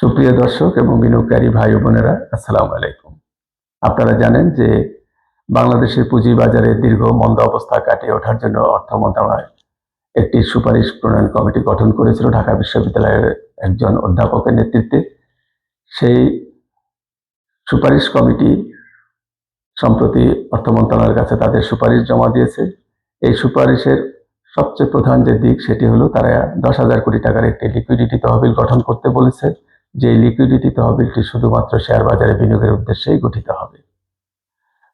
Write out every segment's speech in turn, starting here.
সুপ্রিয় দর্শক এবং বিনিয়োগকারী ভাই বোনেরা, আসসালামু আলাইকুম। আপনারা জানেন যে বাংলাদেশের পুঁজিবাজারে দীর্ঘ মন্দা অবস্থা কাটিয়ে ওঠার জন্য অর্থ মন্ত্রণালয় একটি সুপারিশ প্রণয়ন কমিটি গঠন করেছিল ঢাকা বিশ্ববিদ্যালয়ের একজন অধ্যাপকের নেতৃত্বে। সেই সুপারিশ কমিটি সম্প্রতি অর্থ মন্ত্রণালয়ের কাছে তাদের সুপারিশ জমা দিয়েছে। এই সুপারিশের সবচেয়ে প্রধান যে দিক সেটি হলো, তারা দশ হাজার কোটি টাকার একটি লিকুইডিটি তহবিল গঠন করতে বলেছে। যে লিকুইডিটি তহবিলটি শুধুমাত্র শেয়ার বাজারে বিনিয়োগের উদ্দেশ্যেই গঠিত হবে।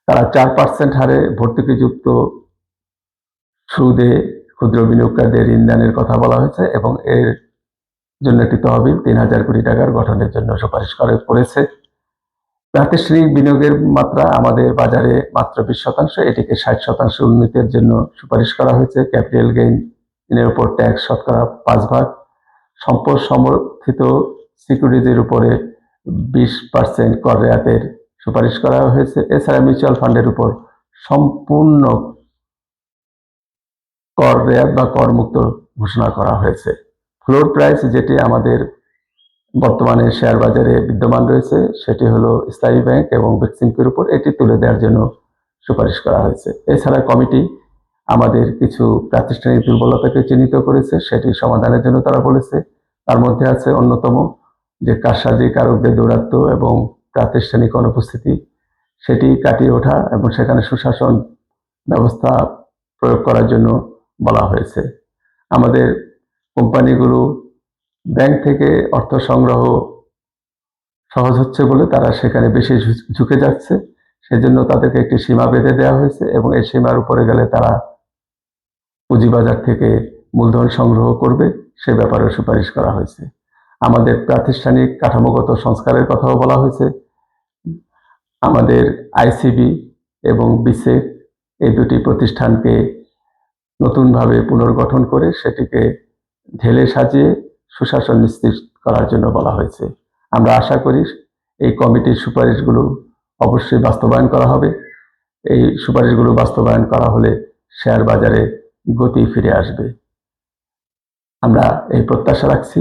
তারা চার পার্সেন্ট হারে ভর্তুকিযুক্ত সুদে ক্ষুদ্র বিনিয়োগকারীদের ঋণদানের কথা বলা হয়েছে এবং এর জন্য একটি তহবিল তিন হাজার কোটি টাকার গঠনের জন্য সুপারিশ করে করেছে। প্রাতিষ্ঠানিক বিনিয়োগের মাত্রা আমাদের বাজারে মাত্র বিশ শতাংশ, এটিকে ষাট শতাংশ উন্নতির জন্য সুপারিশ করা হয়েছে। ক্যাপিটাল গেইন এর উপর ট্যাক্স শতকরা পাঁচ ভাগ। সম্পদ সমর্থিত সিকিউরিটির উপরে বিশ পার্সেন্ট কর রেয়াতের সুপারিশ করা হয়েছে। এছাড়া মিউচুয়াল ফান্ডের উপর সম্পূর্ণ কর রেয়াত বা করমুক্ত ঘোষণা করা হয়েছে। ফ্লোর প্রাইস যেটি আমাদের বর্তমানে শেয়ার বাজারে বিদ্যমান রয়েছে, সেটি হলো স্থায়ী ব্যাংক এবং বেক্সিমকের উপর। এটি তুলে দেওয়ার জন্য সুপারিশ করা হয়েছে। এছাড়া কমিটি আমাদের কিছু প্রাতিষ্ঠানিক দুর্বলতাকে চিহ্নিত করেছে, সেটি সমাধানের জন্য তারা বলেছে। তার মধ্যে আছে অন্যতম যে কারসাজি কারকদের দৌরাত্ম এবং প্রাতিষ্ঠানিক অনুপস্থিতি, সেটি কাটিয়ে ওঠা এবং সেখানে সুশাসন ব্যবস্থা প্রয়োগ করার জন্য বলা হয়েছে। আমাদের কোম্পানিগুলো ব্যাংক থেকে অর্থ সংগ্রহ সহজ হচ্ছে বলে তারা সেখানে বেশি ঝুঁকে যাচ্ছে। সেজন্য তাদেরকে একটি সীমা বেঁধে দেওয়া হয়েছে এবং এই সীমার উপরে গেলে তারা পুঁজিবাজার থেকে মূলধন সংগ্রহ করবে। সে ব্যাপারে সুপারিশ করা হয়েছে। আমাদের প্রাতিষ্ঠানিক কাঠামোগত সংস্কারের কথাও বলা হয়েছে। আমাদের আইসিবি এবং বিসেক এই দুটি প্রতিষ্ঠানকে নতুনভাবে পুনর্গঠন করে সেটিকে ঢেলে সাজিয়ে সুশাসন নিশ্চিত করার জন্য বলা হয়েছে। আমরা আশা করি এই কমিটির সুপারিশগুলো অবশ্যই বাস্তবায়ন করা হবে। এই সুপারিশগুলো বাস্তবায়ন করা হলে শেয়ার বাজারে গতি ফিরে আসবে। আমরা এই প্রত্যাশা রাখছি।